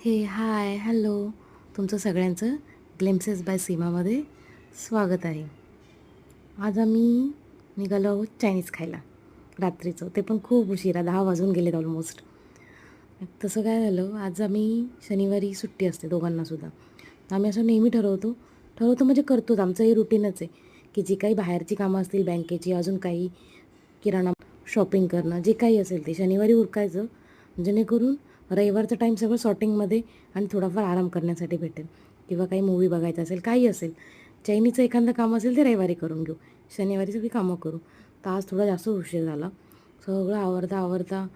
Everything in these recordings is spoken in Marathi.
हे हाय हॅलो तुमचं सगळ्यांचं ग्लेम्सेस बाय सीमामध्ये स्वागत आहे. आज आम्ही निघालो आहोत चायनीज खायला रात्रीचं. ते पण खूप उशिरा दहा वाजून गेलेत ऑलमोस्ट तसं काय झालं आज आम्ही शनिवारी सुट्टी असते दोघांनासुद्धा आम्ही असं नेहमी ठरवतो ठरवतो म्हणजे करतोच. आमचं हे रुटीनच आहे की जी काही बाहेरची कामं असतील बँकेची अजून काही किराणा शॉपिंग करणं जे काही असेल ते. शनिवारी उरकायचं जेणेकरून रविवारचं टाईम सगळं शॉटिंगमध्ये आणि थोडाफार आराम करण्यासाठी भेटेल. किंवा काही मूवी बघायचं असेल काही असेल. चैनीचं एखादं काम असेल ते रविवारी करून घेऊ. शनिवारी सगळी कामं करू. तर आज थोडा जास्त उशीर झाला. सगळं आवरता आवरता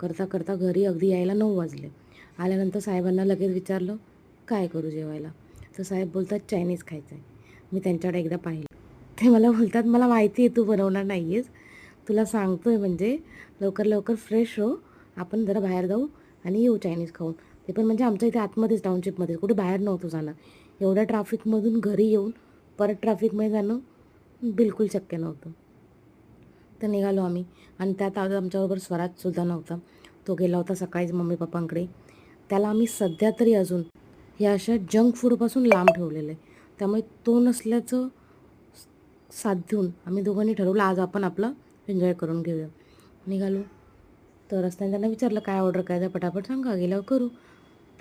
करता करता घरी अगदी यायला नऊ वाजले. आल्यानंतर साहेबांना लगेच विचारलं काय करू जेवायला? तर साहेब बोलतात चायनीज खायचं आहे मी त्यांच्याकडे एकदा पाहिलं. ते मला बोलतात मला माहिती आहे तू बनवणार नाही आहेस तुला सांगतो आहे म्हणजे लवकर लवकर फ्रेश हो. आपण जरा बाहेर जाऊ आणि येऊ चायनीज खाऊन. ते पण म्हणजे आमच्या इथे आतमध्येच टाउनशिपमध्येच कुठे बाहेर नव्हतं जाणं. एवढ्या ट्रॅफिकमधून घरी येऊन परत ट्रॅफिकमध्ये जाणं बिलकुल शक्य नव्हतं. तर निघालो आम्ही. आणि त्यात आज आमच्याबरोबर स्वराजसुद्धा नव्हता. तो गेला होता सकाळीच मम्मी पप्पांकडे. त्याला आम्ही सध्या तरी अजून या अशा जंक फूडपासून लांब ठेवलेलं आहे. त्यामुळे तो नसल्याचं साथ देऊन आम्ही दोघांनी ठरवलं आज आपण आपला एन्जॉय करून घेऊया. निघालो. तर असताना त्यांना विचारलं काय ऑर्डर करायचं पटापट सांगा गेल्यावर करू.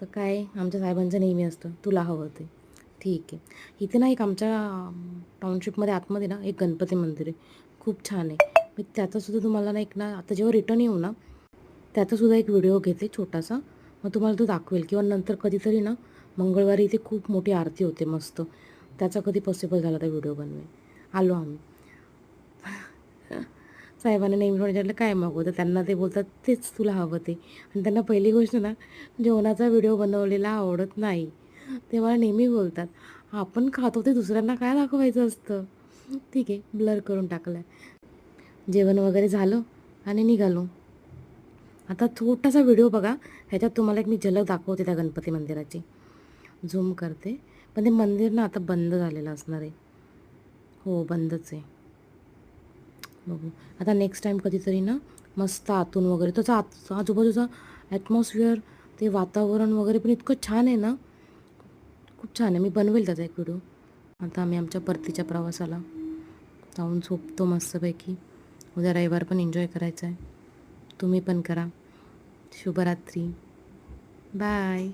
तर काय आमच्या साहेबांचं नेहमी असतं तुला हवं ते. ठीक आहे. इथे ना एक आमच्या टाउनशिपमध्ये आतमध्ये ना एक गणपती मंदिर आहे. खूप छान आहे. मी त्याचासुद्धा तुम्हाला ना एक ना आता जेव्हा रिटर्न येऊ ना त्याचासुद्धा एक व्हिडिओ घेते छोटासा. मग तुम्हाला तो दाखवेल. किंवा नंतर कधीतरी ना मंगळवारी इथे खूप मोठी आरती होते मस्त. त्याचा कधी पॉसिबल झाला तर व्हिडिओ बनवे आलो आम्ही. साहेबांना नेहमी विचारलं काय मागवतं? तर त्यांना ते बोलतात तेच तुला हवं ते. आणि त्यांना पहिली गोष्ट ना जेवणाचा व्हिडिओ बनवलेला आवडत नाही. ते मला नेहमी बोलतात आपण खातो ते दुसऱ्यांना काय दाखवायचं असतं? ठीक आहे ब्लर करून टाकलं आहे जेवण वगैरे झालं आणि निघालो. आता छोटासा व्हिडिओ बघा ह्याच्यात तुम्हाला एक मी झलक दाखवते त्या गणपती मंदिराची. झूम करते. पण ते मंदिर ना आता बंद झालेलं असणार आहे. हो बंदच आहे. बघू. आता नेक्स्ट टाईम कधीतरी ना मस्त आतून वगैरे. त्याचा आत आजूबाजूचा ॲटमॉस्फिअर ते वातावरण वगैरे पण इतकं छान आहे ना. खूप छान आहे. मी बनवेल त्याचा एक व्हिडिओ आता आम्ही आमच्या परतीच्या प्रवासाला जाऊन झोपतो मस्तपैकी. उद्या रविवार पण एन्जॉय करायचा आहे तुम्ही पण करा. शुभरात्री. बाय